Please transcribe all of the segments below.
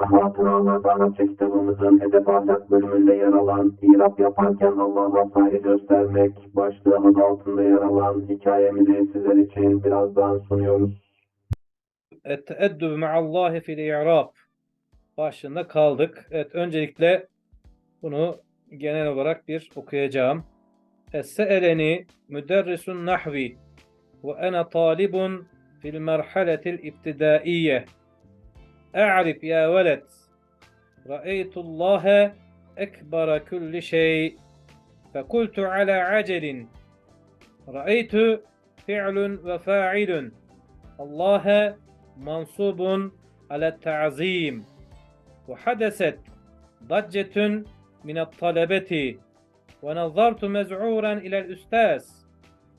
Hatıralar Arapça kitabımızın hedef alacak bölümünde yer alan, irap yaparken Allah'a saygı göstermek başlığı adı altında yer alan hikayemizi sizler için birazdan sunuyoruz. Et-teeddüb ma'allahi fil i'rab başlığında kaldık. Evet öncelikle bunu genel olarak bir okuyacağım. Es-se'eleni müderrisun nahvi ve ana talibun fil merhaletil ibtidaiye. A'rif ya veled Ra'eytullaha ekbara kulli şey فقلت على عجل رأيت فعل وفاعل الله منصوب على التعظيم وحدثت ضجة من الطلبة ونظرت مزعورا إلى الأستاذ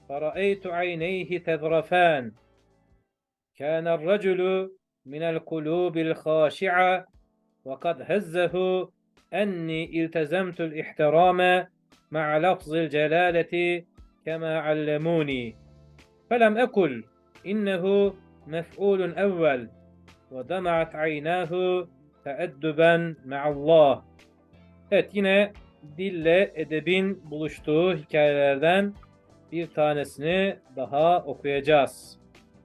فرأيت عينيه تذرفان كان الرجل minel kulubil haşi'a ve kad hezzehu enni iltezemtul ihtirame ma'a lafzil celaleti kema allemuni. Felem ekul innehu mef'ulun evvel ve dama'at aynahu teedduben ma'allah. Evet yine dille edebin buluştuğu hikayelerden bir tanesini daha okuyacağız.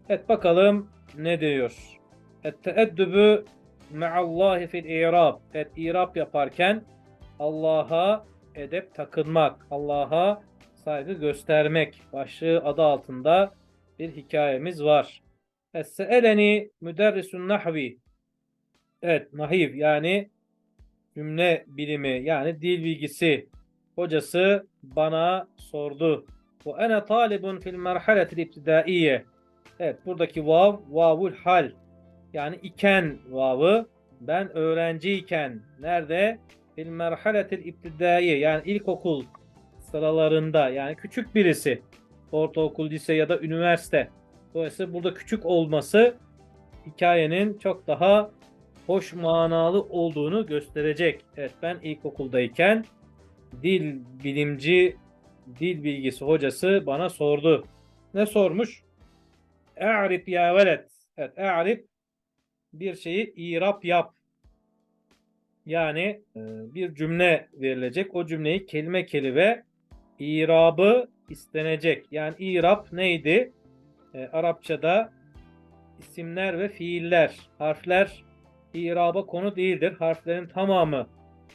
Evet bakalım ne diyor? Et teeddübü me'allahi fil i'rab. Evet i'rab yaparken Allah'a edep takınmak, Allah'a saygı göstermek başlığı adı altında bir hikayemiz var. Es-se'eleni müderrisun nahvi. Evet, nahiv yani cümle bilimi yani dil bilgisi hocası bana sordu. Ve ene talibun fil merhaletil ibtidaiye. Evet, buradaki vav vavul hal. Yani iken vavı ben öğrenciyken nerede? Fil merhaletil ibtidaiye yani ilkokul sıralarında yani küçük birisi. Ortaokul, lise ya da üniversite. Dolayısıyla burada küçük olması hikayenin çok daha hoş manalı olduğunu gösterecek. Evet ben ilkokuldayken dil bilimci, dil bilgisi hocası bana sordu. Ne sormuş? E'rif ya veled. Evet e'rif bir şeyi irap yap. Yani e, bir cümle verilecek. O cümleyi kelime kelime irabı istenecek. Yani irap neydi? E, Arapçada isimler ve fiiller, harfler iraba konu değildir. Harflerin tamamı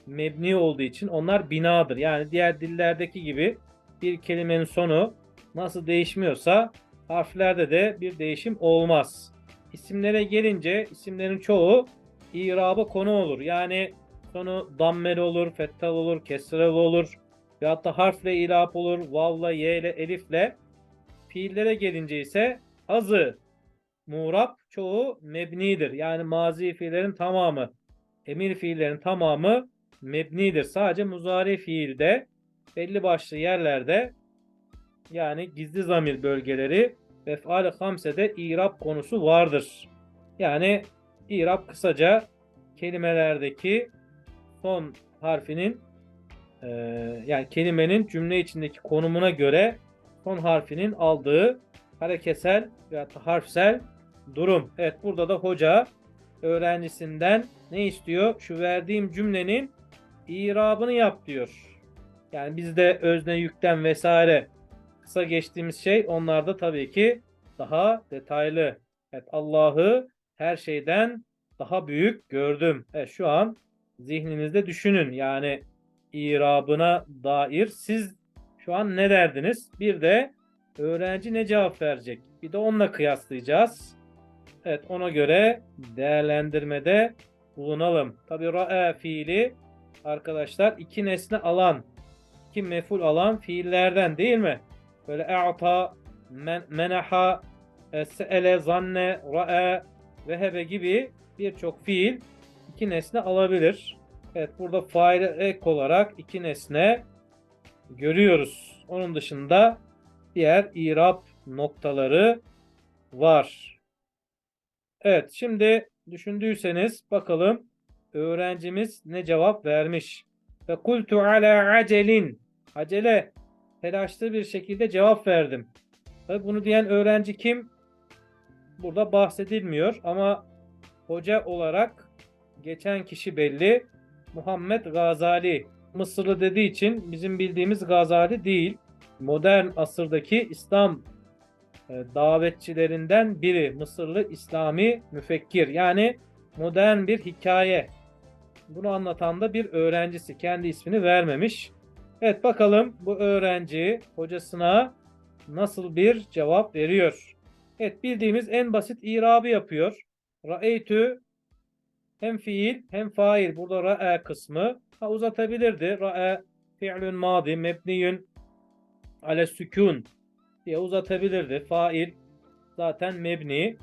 mebni olduğu için onlar binadır. Yani diğer dillerdeki gibi bir kelimenin sonu nasıl değişmiyorsa harflerde de bir değişim olmaz. İsimlere gelince isimlerin çoğu iraba konu olur. Yani sonu dammeli olur, fettal olur, kesreli olur. Veyahut da harfle ilap olur, vavla, ye ile, elifle. Fiillere gelince ise azı Muğrab çoğu mebnidir. Yani mazi fiillerin tamamı, emir fiillerin tamamı mebnidir. Sadece muzari fiilde belli başlı yerlerde yani gizli zamir bölgeleri ve faal hamsede irab konusu vardır. Yani irab kısaca kelimelerdeki son harfinin e, yani kelimenin cümle içindeki konumuna göre son harfinin aldığı hareketsel veya harfsel durum. Evet burada da hoca öğrencisinden ne istiyor? Şu verdiğim cümlenin irabını yap diyor. Yani bizde özne yükten vesaire kısa geçtiğimiz şey onlarda tabii ki daha detaylı. Evet Allah'ı her şeyden daha büyük gördüm. Evet şu an zihninizde düşünün. Yani irabına dair siz şu an ne derdiniz? Bir de öğrenci ne cevap verecek? Bir de onunla kıyaslayacağız. Evet ona göre değerlendirmede bulunalım. Tabi ra'a fiili arkadaşlar iki nesne alan, iki meful alan fiillerden değil mi? Böyle e'ta, men, menaha, e, se'ele, zanne, ra'a, vehebe gibi birçok fiil iki nesne alabilir. Evet burada faile ek olarak iki nesne görüyoruz. Onun dışında diğer irab noktaları var. Evet şimdi düşündüyseniz bakalım öğrencimiz ne cevap vermiş. Ve kultu ala acelin. Acele telaşlı bir şekilde cevap verdim. Tabi bunu diyen öğrenci kim? Burada bahsedilmiyor ama hoca olarak geçen kişi belli. Muhammed Gazali. Mısırlı dediği için bizim bildiğimiz Gazali değil. Modern asırdaki İslam e, davetçilerinden biri. Mısırlı İslami müfekkir. Yani modern bir hikaye. Bunu anlatan da bir öğrencisi. Kendi ismini vermemiş. Evet bakalım bu öğrenci hocasına nasıl bir cevap veriyor. Evet bildiğimiz en basit irabı yapıyor. Ra'eytü hem fiil hem fail. Burada ra'a kısmı. Ha, uzatabilirdi. Ra'a fi'lün madi mebniyün ale sükun diye uzatabilirdi. Fail zaten mebni.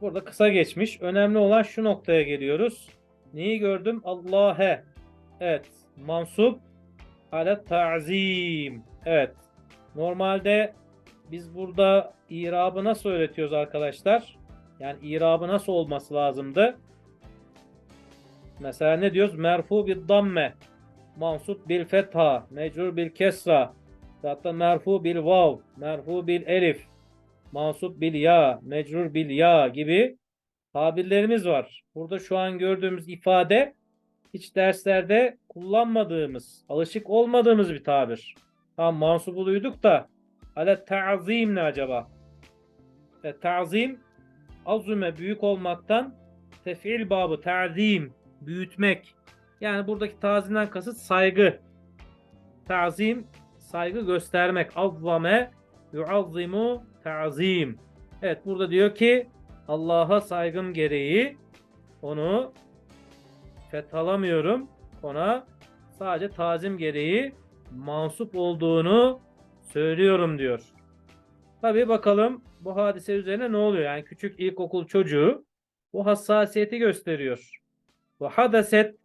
Burada kısa geçmiş. Önemli olan şu noktaya geliyoruz. Neyi gördüm? Allah'e. Evet. Mansup ale ta'zim. Evet. Normalde biz burada irabı nasıl öğretiyoruz arkadaşlar? Yani irabı nasıl olması lazımdı? Mesela ne diyoruz? Merfu bil damme. Mansup bil fetha. Mecrur bil kesra. Hatta merfu bil vav. Merfu bil elif. Mansup bil ya. Mecrur bil ya gibi tabirlerimiz var. Burada şu an gördüğümüz ifade hiç derslerde kullanmadığımız, alışık olmadığımız bir tabir. Tam mansubu duyduk da ale ta'zim ne acaba? E, ta'zim azume büyük olmaktan tef'il babı ta'zim büyütmek. Yani buradaki tazimden kasıt saygı. Ta'zim saygı göstermek. Azzame yuazzimu ta'zim. Evet burada diyor ki Allah'a saygım gereği onu fethalamıyorum. Ona sadece tazim gereği mansup olduğunu söylüyorum diyor. Tabii bakalım bu hadise üzerine ne oluyor? Yani küçük ilkokul çocuğu bu hassasiyeti gösteriyor. Ve hadeset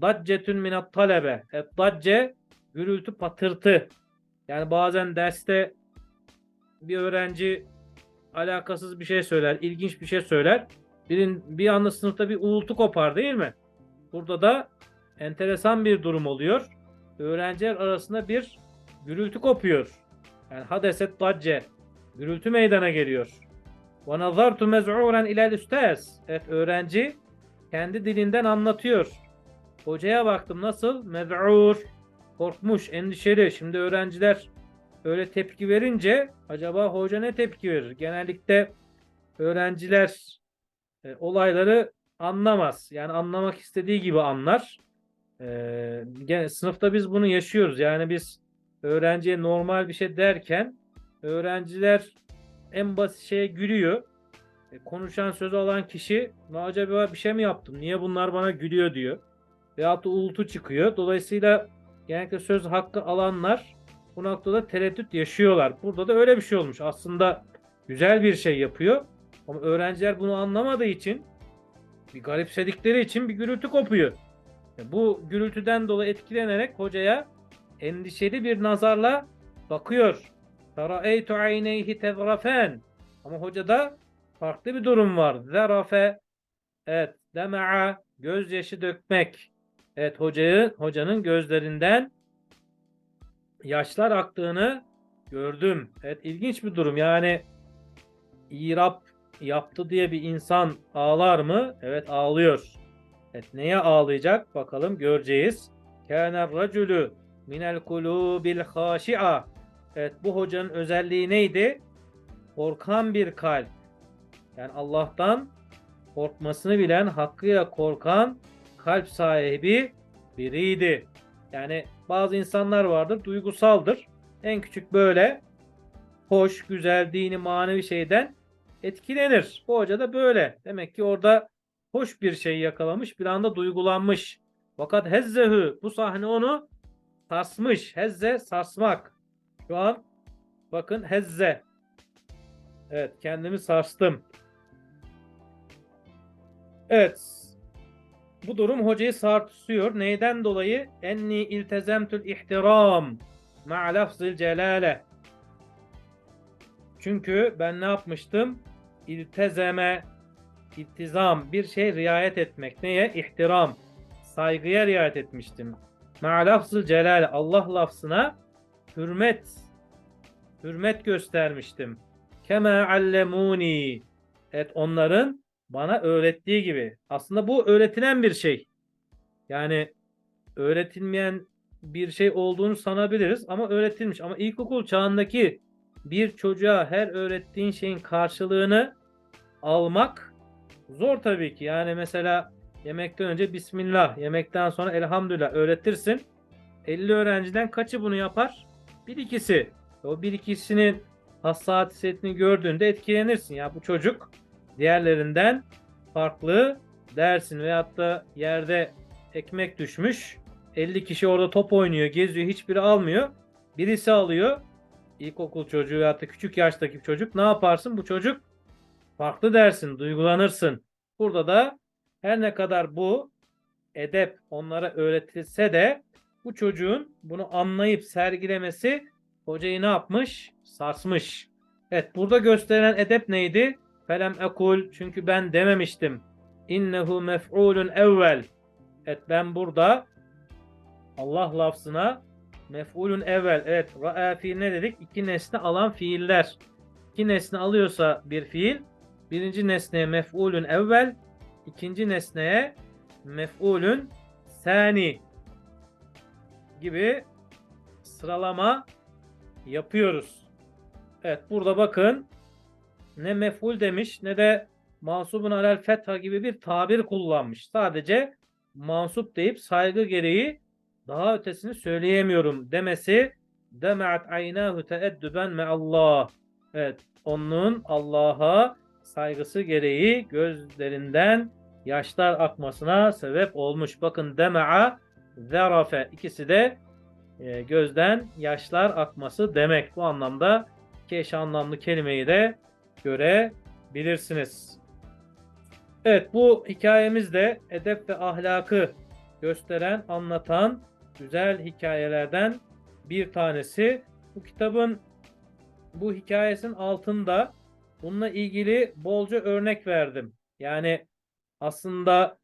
daccetun minat talebe. Et dacce gürültü patırtı. Yani bazen derste bir öğrenci alakasız bir şey söyler, ilginç bir şey söyler. Birin, bir anda sınıfta bir uğultu kopar değil mi? Burada da enteresan bir durum oluyor. Öğrenciler arasında bir gürültü kopuyor. Yani hadeset dacce. Gürültü meydana geliyor. Ve nazartu mez'uren ilel üstaz. Evet öğrenci kendi dilinden anlatıyor. Hocaya baktım nasıl? Mez'ur. Korkmuş, endişeli. Şimdi öğrenciler öyle tepki verince acaba hoca ne tepki verir? Genellikle öğrenciler e, olayları anlamaz. Yani anlamak istediği gibi anlar. E, gene, sınıfta biz bunu yaşıyoruz. Yani biz öğrenciye normal bir şey derken öğrenciler en basit şeye gülüyor. E, konuşan sözü alan kişi "Ne acaba bir şey mi yaptım? Niye bunlar bana gülüyor diyor. Veyahut da uğultu çıkıyor. Dolayısıyla genellikle söz hakkı alanlar bu noktada tereddüt yaşıyorlar. Burada da öyle bir şey olmuş. Aslında güzel bir şey yapıyor. Ama öğrenciler bunu anlamadığı için bir garipsedikleri için bir gürültü kopuyor. Bu gürültüden dolayı etkilenerek hocaya endişeli bir nazarla bakıyor. Fara'eytu ayneyhi tezrafen. Ama hocada farklı bir durum var. Zerafe. Evet. Dema'a. Gözyaşı dökmek. Evet hocayı, hocanın gözlerinden yaşlar aktığını gördüm. Evet ilginç bir durum. Yani İrab yaptı diye bir insan ağlar mı? Evet ağlıyor. Evet neye ağlayacak? Bakalım göreceğiz. Kâner racülü minel kulûbil hâşi'a. Evet bu hocanın özelliği neydi? Korkan bir kalp. Yani Allah'tan korkmasını bilen, hakkıyla korkan kalp sahibi biriydi. Yani bazı insanlar vardır, duygusaldır. En küçük böyle hoş, güzel, dini, manevi şeyden etkilenir. Bu hoca da böyle. Demek ki orada hoş bir şey yakalamış, bir anda duygulanmış. Fakat hezzehü bu sahne onu sarsmış. Hezze sarsmak. Şu an bakın hezze. Evet kendimi sarstım. Evet. Bu durum hocayı sarsıyor. Neyden dolayı? Enni iltezemtül ihtiram ma lafzil celale. Çünkü ben ne yapmıştım? İltezeme, iltizam, bir şey riayet etmek. Neye? İhtiram, saygıya riayet etmiştim. Ma lafzil celale, Allah lafzına hürmet, hürmet göstermiştim. Kema allemuni. Evet onların bana öğrettiği gibi. Aslında bu öğretilen bir şey. Yani öğretilmeyen bir şey olduğunu sanabiliriz ama öğretilmiş. Ama ilkokul çağındaki bir çocuğa her öğrettiğin şeyin karşılığını almak zor tabii ki. Yani mesela yemekten önce Bismillah, yemekten sonra Elhamdülillah öğretirsin. 50 öğrenciden kaçı bunu yapar? Bir ikisi. O bir ikisinin hassasiyetini gördüğünde etkilenirsin. Ya bu çocuk diğerlerinden farklı dersin. Veyahut da yerde ekmek düşmüş. 50 kişi orada top oynuyor, geziyor. Hiçbiri almıyor. Birisi alıyor. İlkokul çocuğu veyahut da küçük yaştaki çocuk. Ne yaparsın? Bu çocuk farklı dersin, duygulanırsın. Burada da her ne kadar bu edep onlara öğretilse de bu çocuğun bunu anlayıp sergilemesi hocayı ne yapmış? Sarsmış. Evet burada gösterilen edep neydi? Felem ekul çünkü ben dememiştim. İnnehu mef'ulun evvel. Evet ben burada Allah lafzına mef'ulun evvel. Evet ra'a fiil ne dedik? İki nesne alan fiiller. İki nesne alıyorsa bir fiil birinci nesneye mef'ulun evvel ikinci nesneye mef'ulun sani gibi sıralama yapıyoruz. Evet burada bakın ne mef'ul demiş ne de mansubun alel fetha gibi bir tabir kullanmış. Sadece mansup deyip saygı gereği daha ötesini söyleyemiyorum demesi deme'at aynahu teeddüben me Allah. Evet onun Allah'a saygısı gereği gözlerinden yaşlar akmasına sebep olmuş. Bakın dema'a zerafe ikisi de e, gözden yaşlar akması demek. Bu anlamda iki eş anlamlı kelimeyi de görebilirsiniz. Evet bu hikayemiz de edep ve ahlakı gösteren, anlatan güzel hikayelerden bir tanesi. Bu kitabın bu hikayesinin altında bununla ilgili bolca örnek verdim. Yani aslında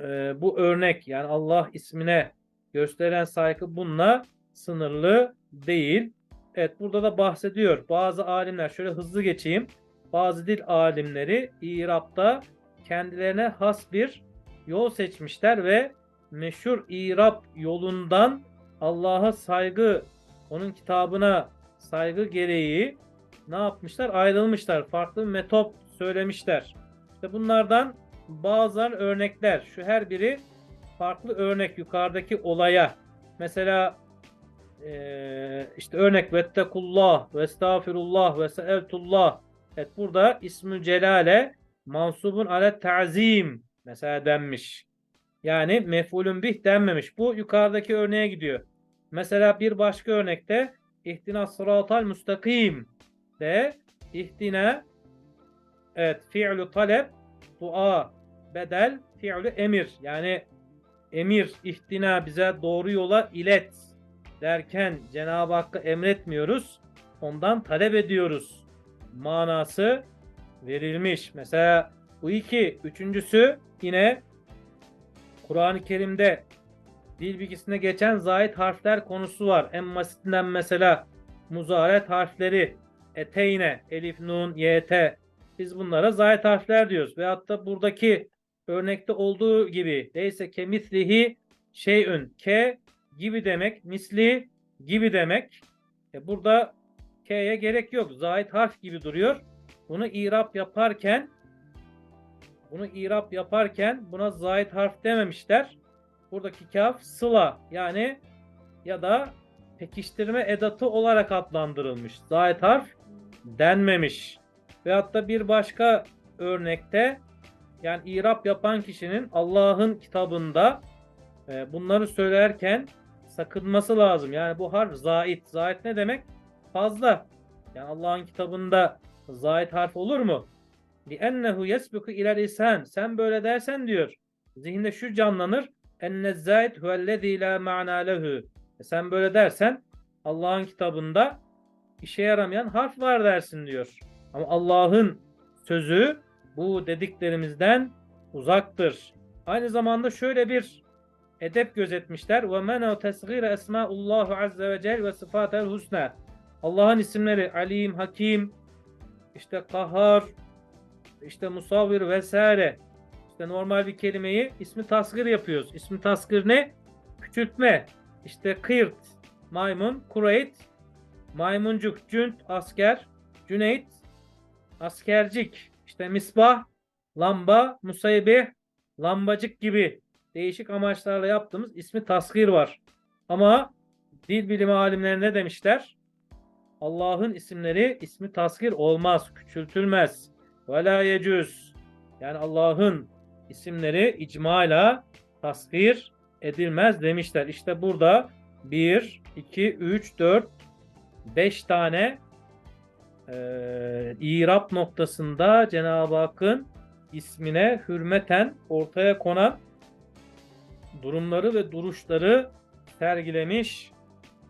e, bu örnek yani Allah ismine gösteren saygı bununla sınırlı değil. Evet burada da bahsediyor. Bazı alimler şöyle hızlı geçeyim. Bazı dil alimleri İrab'da kendilerine has bir yol seçmişler ve meşhur İrab yolundan Allah'a saygı, onun kitabına saygı gereği ne yapmışlar? Ayrılmışlar. Farklı metot söylemişler. İşte bunlardan bazılar örnekler. Şu her biri farklı örnek yukarıdaki olaya. Mesela eee, işte örnek vettekullah ve estağfirullah ve. Evet burada ismü celale mansubun ale ta'zim mesela denmiş. Yani mef'ulün bih denmemiş. Bu yukarıdaki örneğe gidiyor. Mesela bir başka örnekte ihtina sıratal müstakim de ihtina evet fi'lu talep dua bedel fi'lu emir yani emir ihtina bize doğru yola ilet derken Cenab-ı Hakk'a emretmiyoruz ondan talep ediyoruz manası verilmiş. Mesela bu iki. Üçüncüsü yine Kur'an-ı Kerim'de dil bilgisinde geçen zahit harfler konusu var. En basitinden mesela muzaret harfleri eteyne, elif, nun, yt. Biz bunlara zahit harfler diyoruz. Veyahut da buradaki örnekte olduğu gibi değilse kemislihi şeyün ke gibi demek, misli gibi demek. E burada k'ye gerek yok. Zahit harf gibi duruyor. Bunu irap yaparken bunu irap yaparken buna zahit harf dememişler. Buradaki kaf sıla yani ya da pekiştirme edatı olarak adlandırılmış. Zahit harf denmemiş. Ve hatta bir başka örnekte yani irap yapan kişinin Allah'ın kitabında e, bunları söylerken sakınması lazım. Yani bu harf zait. Zait ne demek? Fazla. Yani Allah'ın kitabında zait harf olur mu? لِأَنَّهُ يَسْبُكُ اِلَى lisan. Sen böyle dersen diyor. Zihinde şu canlanır. اَنَّ الزَّائِدْ هُوَ الَّذ۪ي لَا مَعْنَى لَهُ E Sen böyle dersen Allah'ın kitabında işe yaramayan harf var dersin diyor. Ama Allah'ın sözü bu dediklerimizden uzaktır. Aynı zamanda şöyle bir edep gözetmişler. Ve menu tesgir esmaullahu azze ve cel ve sıfatel husna. Allah'ın isimleri Alim, Hakim, işte Kahhar, işte Musavvir vesaire. İşte normal bir kelimeyi ismi tasgir yapıyoruz. İsmi tasgir ne? Küçültme. İşte kırt, maymun, kureyt, maymuncuk, cünt, asker, cüneyt, askercik. İşte misbah, lamba, musaybih, lambacık gibi değişik amaçlarla yaptığımız ismi tasgir var. Ama dil bilimi alimleri ne demişler? Allah'ın isimleri ismi tasgir olmaz, küçültülmez. Ve yecüz. Yani Allah'ın isimleri icmayla tasgir edilmez demişler. İşte burada 1, 2, 3, 4, 5 tane eee İrab noktasında Cenab-ı Hakk'ın ismine hürmeten ortaya konan durumları ve duruşları sergilemiş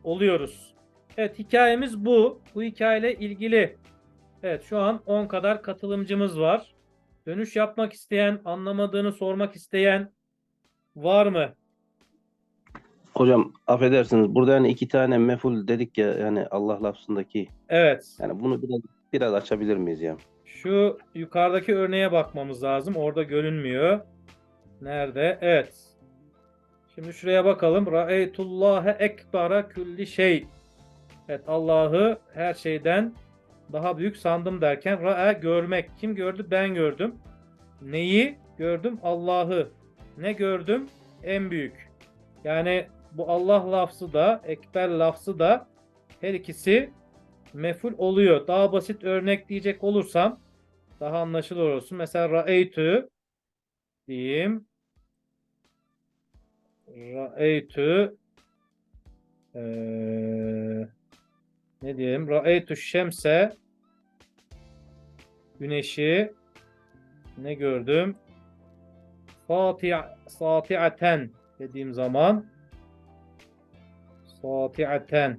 oluyoruz. Evet hikayemiz bu. Bu hikayeyle ilgili evet şu an 10 kadar katılımcımız var. Dönüş yapmak isteyen, anlamadığını sormak isteyen var mı? Hocam affedersiniz burada yani iki tane meful dedik ya yani Allah lafzındaki Evet. yani bunu biraz biraz açabilir miyiz ya? Şu yukarıdaki örneğe bakmamız lazım. Orada görünmüyor. Nerede? Evet. Şimdi şuraya bakalım. Ra'eytullâhe ekbara külli şey. Evet Allah'ı her şeyden daha büyük sandım derken ra'a görmek. Kim gördü? Ben gördüm. Neyi gördüm? Allah'ı. Ne gördüm? En büyük. Yani bu Allah lafzı da ekber lafzı da her ikisi meful oluyor. Daha basit örnek diyecek olursam daha anlaşılır olsun. Mesela ra'eytü diyeyim. Ra'eytü eee, ne diyelim? Ra'eytü şemse güneşi ne gördüm? Sati'a, sati'aten dediğim zaman sati'aten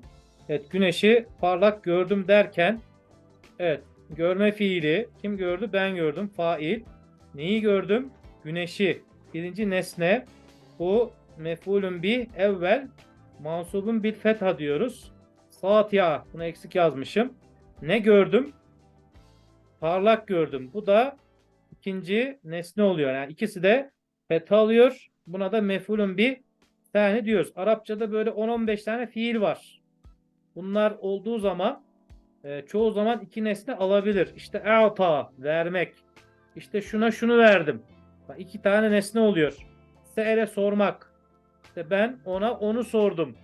Evet güneşi parlak gördüm derken evet görme fiili kim gördü? Ben gördüm. Fail. Neyi gördüm? Güneşi. Birinci nesne bu mef'ulün bi evvel mansubun bil fetha diyoruz. Satia. Bunu eksik yazmışım. Ne gördüm? Parlak gördüm. Bu da ikinci nesne oluyor. Yani ikisi de fetha alıyor. Buna da mef'ulün bi tane diyoruz. Arapçada böyle 10-15 tane fiil var. Bunlar olduğu zaman e, çoğu zaman iki nesne alabilir. İşte a'ta vermek. İşte şuna şunu verdim. Bak, iki tane nesne oluyor. Se'ele sormak. İşte ben ona onu sordum.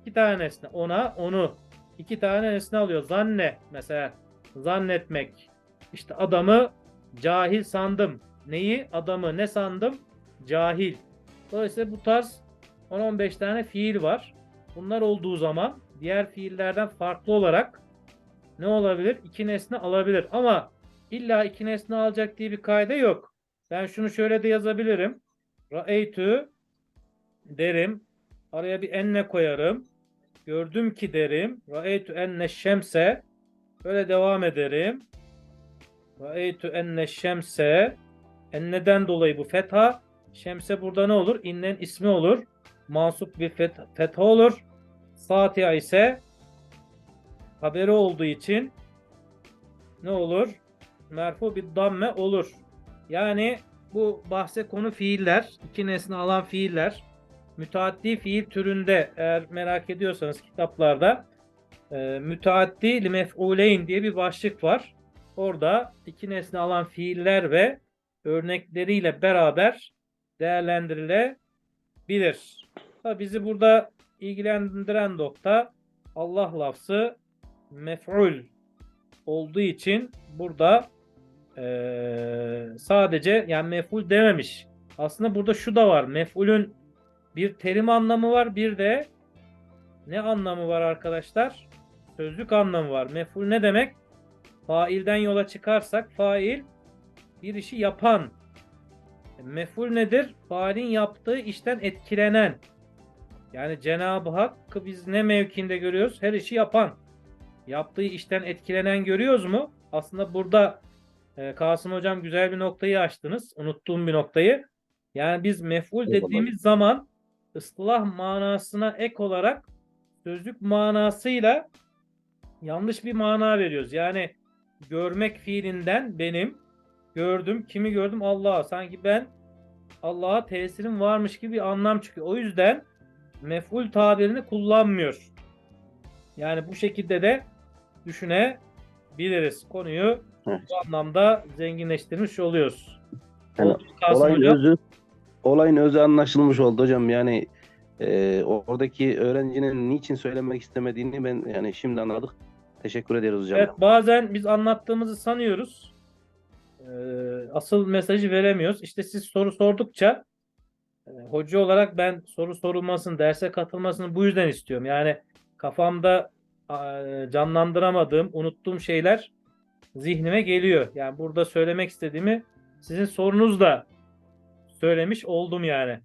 İki tane nesne. Ona onu. İki tane nesne alıyor. Zanne mesela. Zannetmek. İşte adamı cahil sandım. Neyi? Adamı ne sandım? Cahil. Dolayısıyla bu tarz 10-15 tane fiil var. Bunlar olduğu zaman diğer fiillerden farklı olarak ne olabilir? İki nesne alabilir. Ama illa iki nesne alacak diye bir kaide yok. Ben şunu şöyle de yazabilirim. Ra'eytü derim. Araya bir enne koyarım. Gördüm ki derim. Ra'eytü enne şemse. Böyle devam ederim. Ra'eytü enne şemse. Enneden dolayı bu fetha. Şemse burada ne olur? İnnen ismi olur. Mansup bir fet fetha olur. Satiha ise haberi olduğu için ne olur? Merfu bir damme olur. Yani bu bahse konu fiiller, iki nesne alan fiiller, müteaddi fiil türünde eğer merak ediyorsanız kitaplarda e, müteaddi li mef'uleyn diye bir başlık var. Orada iki nesne alan fiiller ve örnekleriyle beraber değerlendirilebilir. Tabi bizi burada ilgilendiren nokta Allah lafzı mef'ul olduğu için burada eee, sadece yani mef'ul dememiş. Aslında burada şu da var. Mef'ulün bir terim anlamı var. Bir de ne anlamı var arkadaşlar? Sözlük anlamı var. Mef'ul ne demek? Failden yola çıkarsak fail bir işi yapan. Mef'ul nedir? Failin yaptığı işten etkilenen. Yani Cenab-ı Hakk'ı biz ne mevkinde görüyoruz? Her işi yapan. Yaptığı işten etkilenen görüyoruz mu? Aslında burada e, Kasım Hocam güzel bir noktayı açtınız. Unuttuğum bir noktayı. Yani biz mef'ul Eyvallah. dediğimiz zaman ıslah manasına ek olarak sözlük manasıyla yanlış bir mana veriyoruz. Yani görmek fiilinden benim gördüm. Kimi gördüm? Allah. Sanki ben Allah'a tesirin varmış gibi bir anlam çıkıyor. O yüzden mef'ul tabirini kullanmıyor. Yani bu şekilde de düşünebiliriz. Konuyu Evet. bu anlamda zenginleştirmiş oluyoruz. Yani olayın hocam? özü olayın özü anlaşılmış oldu hocam. Yani e, oradaki öğrencinin niçin söylemek istemediğini ben yani şimdi anladık. Teşekkür ederiz hocam. Evet bazen biz anlattığımızı sanıyoruz. Ee, asıl mesajı veremiyoruz. İşte siz soru sordukça e, hoca olarak ben soru sorulmasını, derse katılmasını bu yüzden istiyorum. Yani kafamda canlandıramadığım, unuttuğum şeyler zihnime geliyor. Yani burada söylemek istediğimi sizin sorunuzla söylemiş oldum yani.